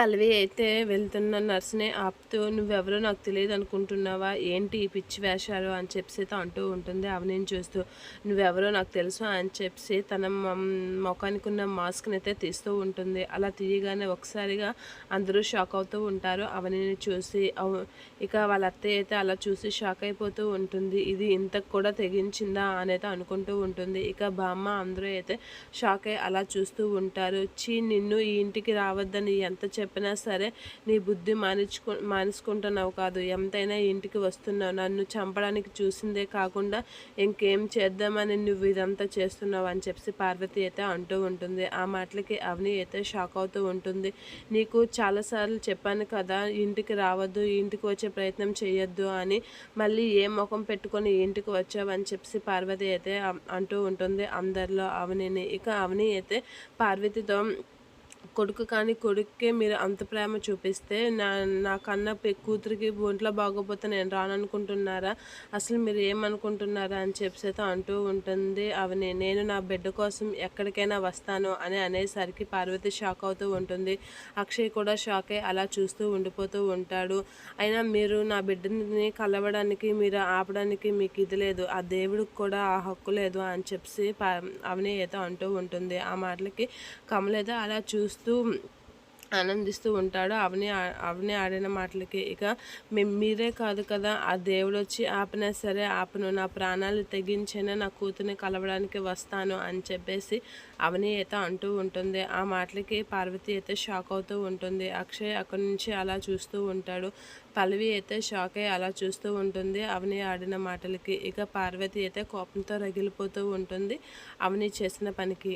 పల్లవి అయితే వెళ్తున్న నర్స్ని ఆపుతూ నువ్వెవరో నాకు తెలియదు అనుకుంటున్నావా ఏంటి ఈ పిచ్చి వేషాలు? అని చెప్పి అయితే అంటూ ఉంటుంది అవనిని చూస్తూ. నువ్వెవరో నాకు తెలుసు అని చెప్పి తన ముఖానికి ఉన్న మాస్క్ని అయితే తీస్తూ ఉంటుంది. అలా తీయగానే ఒకసారిగా అందరూ షాక్ అవుతూ ఉంటారు. అవనిని చూసి ఇక వాళ్ళ అత్తయ్య అయితే అలా చూసి షాక్ అయిపోతూ ఉంటుంది. ఇది ఇంతకు కూడా తెగించిందా? అని అయితే అనుకుంటూ ఉంటుంది. ఇక బామ్మ అందరూ అయితే షాక్ అయ్యి అలా చూస్తూ ఉంటారు. చీ నిన్ను ఈ ఇంటికి రావద్దని ఎంత చెప్పినా సరే నీ బుద్ధి మానించుకు మానేసుకుంటున్నావు కాదు. ఎంతైనా ఇంటికి వస్తున్నావు. నన్ను చంపడానికి చూసిందే కాకుండా ఇంకేం చేద్దామని నువ్వు ఇదంతా చేస్తున్నావు అని చెప్పి పార్వతి అయితే అంటూ ఉంటుంది. ఆ మాటలకి అవని అయితే షాక్ అవుతూ ఉంటుంది. నీకు చాలాసార్లు చెప్పాను కదా ఇంటికి రావద్దు ఇంటికి వచ్చే ప్రయత్నం చేయొద్దు అని. మళ్ళీ ఏ ముఖం పెట్టుకొని ఇంటికి వచ్చావు అని చెప్పి పార్వతి అయితే అంటూ ఉంటుంది. అందరిలో అవనిని. ఇక అవని అయితే పార్వతితో కొడుకు కానీ కొడుక్కే మీరు అంత ప్రేమ చూపిస్తే నా నా కన్నా కూతురికి ఒంట్లో బాగోపోతే నేను రాననుకుంటున్నారా? అసలు మీరు ఏమనుకుంటున్నారా అని చెప్పేసి అయితే అంటూ ఉంటుంది. అవని నేను నా బిడ్డ కోసం ఎక్కడికైనా వస్తాను అని అనేసరికి పార్వతి షాక్ అవుతూ ఉంటుంది. అక్షయ్ కూడా షాక్ అయ్యి అలా చూస్తూ ఉండిపోతూ ఉంటాడు. అయినా మీరు నా బిడ్డని కలవడానికి మీరు ఆపడానికి మీకు ఇది లేదు. ఆ దేవుడికి కూడా ఆ హక్కు లేదు అని చెప్పి అవని అయితే అంటూ ఉంటుంది. ఆ మాటలకి కమలేదో అలా చూస్తూ ఆనందిస్తూ ఉంటాడు. అవని అవని ఆడిన మాటలకి ఇక మేము మీరే కాదు కదా ఆ దేవుడు వచ్చి ఆపినా సరే ఆపను. నా ప్రాణాలు తెగించైనా నా కూతుర్ని కలవడానికి వస్తాను అని చెప్పేసి అవని అయితే అంటూ ఉంటుంది. ఆ మాటలకి పార్వతి అయితే షాక్ అవుతూ ఉంటుంది. అక్షయ్ అక్కడి నుంచి అలా చూస్తూ ఉంటాడు. పల్లవి అయితే షాక్ అయ్యి అలా చూస్తూ ఉంటుంది. అవని ఆడిన మాటలకి ఇక పార్వతి అయితే కోపంతో రగిలిపోతూ ఉంటుంది. అవని చేసిన పనికి